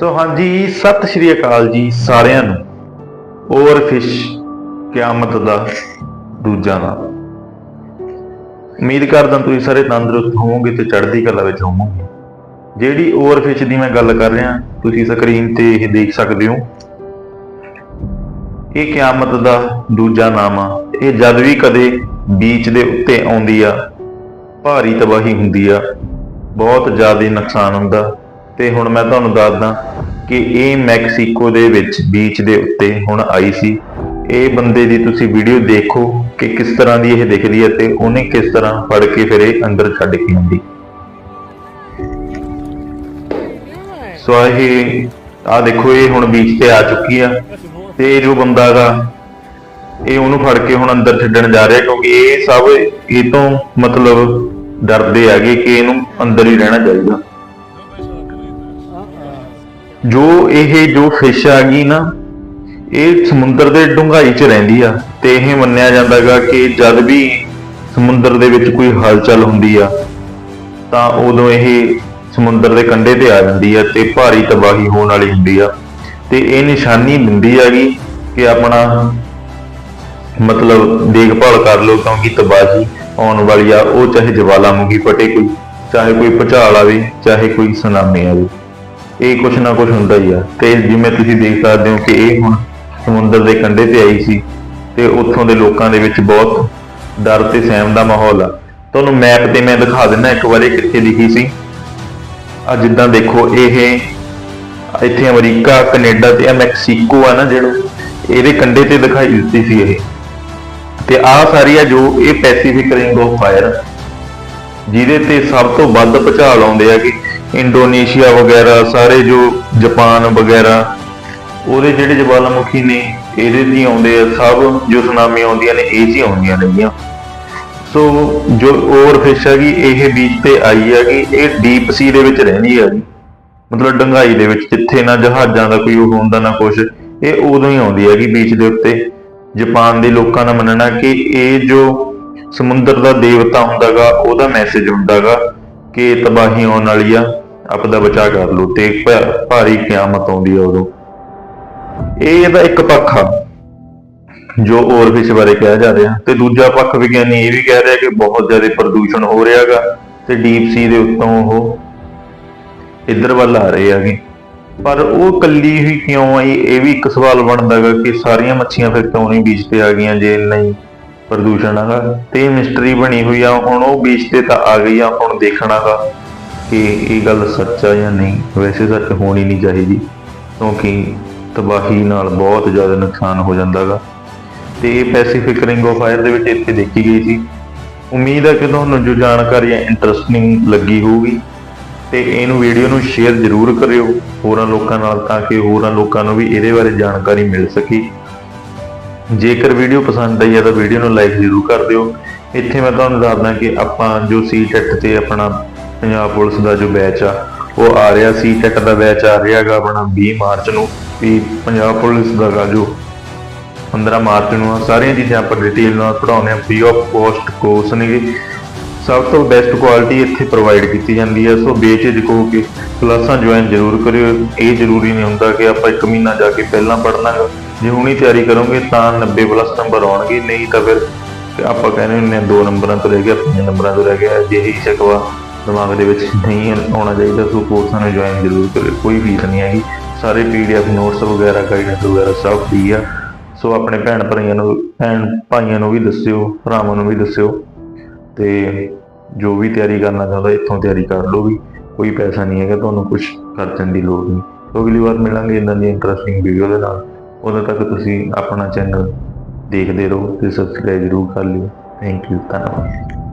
ਸੋ ਹਾਂਜੀ, ਸਤਿ ਸ਼੍ਰੀ ਅਕਾਲ ਜੀ ਸਾਰਿਆਂ ਨੂੰ। ਓਵਰਫਿਸ਼ ਕਿਆਮਤ ਦਾ ਦੂਜਾ ਨਾਮ। ਉਮੀਦ ਕਰਦਾ ਤੁਸੀਂ ਸਾਰੇ ਤੰਦਰੁਸਤ ਹੋਵੋਗੇ ਤੇ ਚੜ੍ਹਦੀ ਕਲਾ ਵਿੱਚ ਹੋਵੋਗੇ। ਜਿਹੜੀ ਓਵਰਫਿਸ਼ ਦੀ ਮੈਂ ਗੱਲ ਕਰ ਰਿਹਾ, ਤੁਸੀਂ ਸਕਰੀਨ ਤੇ ਇਹ ਦੇਖ ਸਕਦੇ ਹੋ। ਇਹ ਕਿਆਮਤ ਦਾ ਦੂਜਾ ਨਾਮ ਆ। ਇਹ ਜਦ ਵੀ ਕਦੇ ਬੀਚ ਦੇ ਉੱਤੇ ਆਉਂਦੀ ਆ, ਭਾਰੀ ਤਬਾਹੀ ਹੁੰਦੀ ਆ। ਬਹੁਤ ਜ਼ਿਆਦਾ ਨੁਕਸਾਨ ਹੁੰਦਾ। ਤੇ ਹੁਣ ਮੈਂ ਤੁਹਾਨੂੰ ਦੱਸਦਾ ਕਿ ਇਹ ਮੈਕਸੀਕੋ ਦੇ ਵਿੱਚ ਬੀਚ ਦੇ ਉੱਤੇ ਹੁਣ ਆਈ ਸੀ। ਇਹ ਬੰਦੇ ਦੀ ਤੁਸੀਂ ਵੀਡੀਓ ਦੇਖੋ ਕਿ ਕਿਸ ਤਰ੍ਹਾਂ ਦੀ ਇਹ ਦਿਖਦੀ ਹੈ ਤੇ ਉਹਨੇ ਕਿਸ ਤਰ੍ਹਾਂ ਫੜ ਕੇ ਫਿਰ ਇਹ ਅੰਦਰ ਛੱਡ ਕੇ ਆਉਂਦੀ ਸੋ ਇਹ ਆ ਦੇਖੋ, ਇਹ ਹੁਣ ਬੀਚ ਤੇ ਆ ਚੁੱਕੀ ਆ ਤੇ ਇਹ ਜੋ ਬੰਦਾ ਹੈਗਾ ਇਹ ਉਹਨੂੰ ਫੜ ਕੇ ਹੁਣ ਅੰਦਰ ਛੱਡਣ ਜਾ ਰਿਹਾ ਕਿਉਂਕਿ ਇਹ ਸਭ ਇਹ ਤੋਂ ਮਤਲਬ ਡਰਦੇ ਹੈਗੇ ਕਿ ਇਹਨੂੰ ਅੰਦਰ ਹੀ ਰਹਿਣਾ ਚਾਹੀਦਾ। ਜੋ ਇਹ ਜੋ ਫਿਸ਼ ਆ ਗਈ ਨਾ, ਇਹ ਸਮੁੰਦਰ ਦੇ ਡੂੰਘਾਈ 'ਚ ਰਹਿੰਦੀ ਆ ਤੇ ਇਹ ਮੰਨਿਆ ਜਾਂਦਾਗਾ ਕਿ ਜਦ ਵੀ ਸਮੁੰਦਰ ਦੇ ਵਿੱਚ ਕੋਈ ਹਲਚਲ ਹੁੰਦੀ ਆ, ਤਾਂ ਉਦੋਂ ਇਹ ਸਮੁੰਦਰ ਦੇ ਕੰਢੇ ਤੇ ਆ ਜਾਂਦੀ ਆ ਤੇ ਭਾਰੀ ਤਬਾਹੀ ਹੋਣ ਵਾਲੀ ਹੁੰਦੀ ਆ ਤੇ ਇਹ ਨਿਸ਼ਾਨੀ ਦਿੰਦੀ ਹੈਗੀ ਕਿ ਆਪਣਾ ਮਤਲਬ ਦੇਖਭਾਲ ਕਰ ਲਓ ਕਿਉਂਕਿ ਤਬਾਹੀ ਆਉਣ ਵਾਲੀ ਆ, ਉਹ ਚਾਹੇ ਜਵਾਲਾਮੁਖੀ ਫਟੇ ਕੋਈ, ਚਾਹੇ ਕੋਈ ਭੁਚਾਲ ਆਵੇ, ਚਾਹੇ ਕੋਈ ਸੁਨਾਮੀ ਆਵੇ। ਇਹ ਕੁਛ ਨਾ ਕੁਛ ਹੁੰਦਾ ਹੀ ਆ। ਤੇ ਜਿਵੇਂ ਤੁਸੀਂ ਦੇਖ ਸਕਦੇ ਹੋ ਕਿ ਇਹ ਹੁਣ ਸਮੁੰਦਰ ਦੇ ਕੰਢੇ ਤੇ ਆਈ ਸੀ ਤੇ ਉੱਥੋਂ ਦੇ ਲੋਕਾਂ ਦੇ ਵਿੱਚ ਬਹੁਤ ਡਰ ਤੇ ਸਹਿਮ ਦਾ ਮਾਹੌਲ ਆ। ਤੁਹਾਨੂੰ ਮੈਪ ਤੇ ਮੈਂ ਦਿਖਾ ਦਿੰਦਾ ਇੱਕ ਵਾਰੀ ਕਿੱਥੇ ਲਿਖੀ ਸੀ। ਆ ਜਿੱਦਾਂ ਦੇਖੋ, ਇਹ ਇੱਥੇ ਅਮਰੀਕਾ, ਕੈਨੇਡਾ ਤੇ ਆ ਮੈਕਸੀਕੋ ਆ ਨਾ ਜਿਹੜਾ, ਇਹਦੇ ਕੰਢੇ ਤੇ ਦਿਖਾਈ ਦਿੱਤੀ ਸੀ ਇਹ। ਤੇ ਆ ਸਾਰੀ ਆ ਜੋ ਇਹ ਪੈਸੀਫਿਕ ਰਿੰਗ ਆਫ ਫਾਇਰ ਜਿਹਦੇ ਤੇ ਸਭ ਤੋਂ ਵੱਧ ਭੁਚਾਲ ਆਉਂਦੇ ਆ ਕਿ ਇੰਡੋਨੇਸ਼ੀਆ ਵਗੈਰਾ, ਸਾਰੇ ਜੋ ਜਾਪਾਨ ਵਗੈਰਾ, ਉਹਦੇ ਜਿਹੜੇ ਜਵਾਲਾਮੁਖੀ ਨੇ, ਇਹਦੇ ਦੀ ਆਉਂਦੇ ਆ ਸਭ ਜੋ ਸੁਨਾਮੀ ਆਉਂਦੀਆਂ ਨੇ, ਇਹ 'ਚ ਆਉਂਦੀਆਂ ਨੇਗੀਆਂ ਸੋ ਜੋ ਓਵਰਫਿਸ਼ ਹੈਗੀ ਇਹ ਬੀਚ ਤੇ ਆਈ ਹੈਗੀ ਇਹ ਡੀਪ ਸੀ ਦੇ ਵਿੱਚ ਰਹਿੰਦੀ ਹੈਗੀ ਮਤਲਬ ਡੰਗਾਈ ਦੇ ਵਿੱਚ, ਜਿੱਥੇ ਨਾ ਜਹਾਜ਼ਾਂ ਦਾ ਕੋਈ ਉਹ ਹੁੰਦਾ, ਨਾ ਕੁਝ ਇਹ ਉਦੋਂ ਹੀ ਆਉਂਦੀ ਹੈਗੀ ਬੀਚ ਦੇ ਉੱਤੇ। ਜਾਪਾਨ ਦੇ ਲੋਕਾਂ ਦਾ ਮੰਨਣਾ ਕਿ ਇਹ ਜੋ ਸਮੁੰਦਰ ਦਾ ਦੇਵਤਾ ਹੁੰਦਾਗਾ, ਉਹਦਾ ਮੈਸੇਜ ਹੁੰਦਾਗਾ ਕਿ ਤਬਾਹੀ ਆਉਣ ਵਾਲੀ ਆ। ਆਪਦਾ ਬਚਾਅ ਕਰ ਲਓ, ਤੇ ਭਾਰੀ ਕਿਆਮਤ ਆਉਂਦੀ ਆ ਉਦੋਂ। ਇਹ ਇਹਦਾ ਇੱਕ ਪੱਖ ਆ, ਜੋ ਓਵਰਫਿਸ਼ ਬਾਰੇ ਕਿਹਾ ਜਾ ਰਿਹਾ। ਤੇ ਦੂਜਾ ਪੱਖ ਵਿਗਿਆਨੀ ਇਹ ਵੀ ਕਹਿ ਰਿਹਾ ਕਿ ਬਹੁਤ ਜ਼ਿਆਦਾ ਪ੍ਰਦੂਸ਼ਣ ਹੋ ਰਿਹਾਗਾ ਤੇ ਡੀਪ ਸੀ ਦੇ ਉੱਤੋਂ ਉਹ ਇੱਧਰ ਵੱਲ ਆ ਰਹੇ ਹੈਗੇ। ਪਰ ਉਹ ਕੱਲੀ ਹੀ ਕਿਉਂ ਆਈ, ਇਹ ਵੀ ਇੱਕ ਸਵਾਲ ਬਣਦਾਗਾ ਕਿ ਸਾਰੀਆਂ ਮੱਛੀਆਂ ਫਿਰ ਕਿਉਂ ਨਹੀਂ ਬੀਜ ਤੇ ਆ ਗਈਆਂ ਜੇ ਨਹੀਂ ਪ੍ਰਦੂਸ਼ਣ ਹੈਗਾ। ਤੇ ਮਿਸਟਰੀ ਬਣੀ ਹੋਈ ਆ, ਹੁਣ ਉਹ ਬੀਚ ਤੇ ਤਾਂ ਆ ਗਈ ਆ, ਹੁਣ ਦੇਖਣਾਗਾ ਕਿ ਇਹ ਗੱਲ ਸੱਚ ਆ ਜਾਂ ਨਹੀਂ, ਵੈਸੇ ਸੱਚ ਹੋਣੀ ਨਹੀਂ ਚਾਹੀਦੀ, ਕਿਉਂਕਿ ਤਬਾਹੀ ਨਾਲ ਬਹੁਤ ਜ਼ਿਆਦਾ ਨੁਕਸਾਨ ਹੋ ਜਾਂਦਾਗਾ। ਤੇ ਇਹ ਪੈਸੀਫਿਕ ਰਿੰਗ ਆਫ ਫਾਇਰ ਦੇ ਵਿੱਚ ਇੱਥੇ ਦੇਖੀ ਗਈ ਸੀ। ਉਮੀਦ ਹੈ ਕਿ ਤੁਹਾਨੂੰ ਜੋ ਜਾਣਕਾਰੀ ਹੈ ਇੰਟਰਸਟਿੰਗ ਲੱਗੀ ਹੋਊਗੀ। ਤੇ ਇਹਨੂੰ ਵੀਡੀਓ ਨੂੰ ਸ਼ੇਅਰ ਜ਼ਰੂਰ ਕਰਿਓ ਹੋਰਾਂ ਲੋਕਾਂ ਨਾਲ, ਤਾਂ ਕਿ ਹੋਰਾਂ ਲੋਕਾਂ ਨੂੰ ਵੀ ਇਹਦੇ ਬਾਰੇ ਜਾਣਕਾਰੀ ਮਿਲ ਸਕੇ। ਜੇਕਰ ਵੀਡੀਓ ਪਸੰਦ ਆਈ ਹੈ ਤਾਂ ਵੀਡੀਓ ਨੂੰ ਲਾਈਕ ਜ਼ਰੂਰ ਕਰ ਦਿਓ। ਇੱਥੇ ਮੈਂ ਤੁਹਾਨੂੰ ਦੱਸਦਾ ਕਿ ਆਪਾਂ ਜੋ ਸੀ ਟੈਟ ਤੇ ਆਪਣਾ ਪੰਜਾਬ ਪੁਲਿਸ ਦਾ ਜੋ ਬੈਚ ਆ, ਉਹ ਆ ਰਿਹਾ ਸੀ ਟੈਟ ਦਾ ਬੈਚ ਆ ਰਿਹਾ ਹੈਗਾ ਆਪਣਾ 20 ਮਾਰਚ ਨੂੰ, ਵੀ ਪੰਜਾਬ ਪੁਲਿਸ ਦਾ ਗਾ ਜੋ 15 ਮਾਰਚ ਨੂੰ ਆ, ਸਾਰੀਆਂ ਚੀਜ਼ਾਂ ਆਪਾਂ ਡਿਟੇਲ ਨਾਲ ਪੜਾਉਂਦੇ ਆ ਫ੍ਰੀ ਆਫ ਕੋਸਟ ਕੋਰਸ ਨੇਗੇ ਸਭ ਤੋਂ ਬੈਸਟ ਕੁਆਲਿਟੀ ਇੱਥੇ ਪ੍ਰੋਵਾਈਡ ਕੀਤੀ ਜਾਂਦੀ ਹੈ ਸੋ ਬੇਝਿਜਕ ਹੋ ਕੇ ਕਲਾਸਾਂ ਜੁਆਇਨ ਜ਼ਰੂਰ ਕਰਿਓ। ਇਹ ਜ਼ਰੂਰੀ ਨਹੀਂ ਹੁੰਦਾ ਕਿ ਆਪਾਂ ਇੱਕ ਮਹੀਨਾ ਜਾ ਕੇ ਪਹਿਲਾਂ ਪੜ੍ਹਨਾ ਗਾ ਜੇ ਹੁਣੀ ਤਿਆਰੀ ਕਰੋਗੇ ਤਾਂ 90 ਪਲੱਸ ਨੰਬਰ ਆਉਣਗੇ, ਨਹੀਂ ਤਾਂ ਫਿਰ ਤੇ ਆਪਾਂ ਕਹਿੰਦੇ ਹੁੰਦੇ ਆ ਦੋ ਨੰਬਰਾਂ ਤੋਂ ਰਹਿ ਗਿਆ ਪੰਜ ਨੰਬਰਾਂ ਤੋਂ ਰਹਿ ਗਿਆ ਅਜਿਹੀ ਸ਼ਕਵਾ। ਦਿਮਾਗ ਦੇ ਵਿੱਚ ਨਹੀਂ ਆਉਣਾ ਚਾਹੀਦਾ, ਸੋ ਕੋਰਸਾਂ ਨੂੰ ਜੁਆਇਨ ਜ਼ਰੂਰ ਕਰਿਓ, ਕੋਈ ਫੀਸ ਨਹੀਂ ਹੈਗੀ। ਸਾਰੇ ਪੀਡੀਐਫ ਨੋਟਸ ਵਗੈਰਾ ਗਾਈਡੈਂਸ ਵਗੈਰਾ ਸਭ ਫ੍ਰੀ ਆ। ਸੋ ਆਪਣੇ ਭੈਣ ਭਰਾਈਆਂ ਨੂੰ, ਭੈਣ ਭਾਈਆਂ ਨੂੰ ਵੀ ਦੱਸਿਓ, ਭਰਾਵਾਂ ਨੂੰ ਵੀ ਦੱਸਿਓ। ਤੇ ਜੋ ਵੀ ਤਿਆਰੀ ਕਰਨਾ ਚਾਹੁੰਦਾ, ਇੱਥੋਂ ਤਿਆਰੀ ਕਰ ਲਓ ਵੀ। ਕੋਈ ਪੈਸਾ ਨਹੀਂ ਹੈਗਾ, ਤੁਹਾਨੂੰ ਕੁਝ ਖਰਚਣ ਦੀ ਲੋੜ ਨਹੀਂ। ਸੋ ਅਗਲੀ ਵਾਰ ਮਿਲਾਂਗੇ ਇਦਾਂ ਦੀ ਇੰਟਰਸਟਿੰਗ ਵੀਡੀਓ ਦੇ ਨਾਲ। ਉਦੋਂ ਤੱਕ ਤੁਸੀਂ ਆਪਣਾ ਚੈਨਲ ਦੇਖਦੇ ਰਹੋ ਤੇ ਸਬਸਕ੍ਰਾਈਬ ਜ਼ਰੂਰ ਕਰ ਲਿਓ। ਥੈਂਕ ਯੂ ਧੰਨਵਾਦ।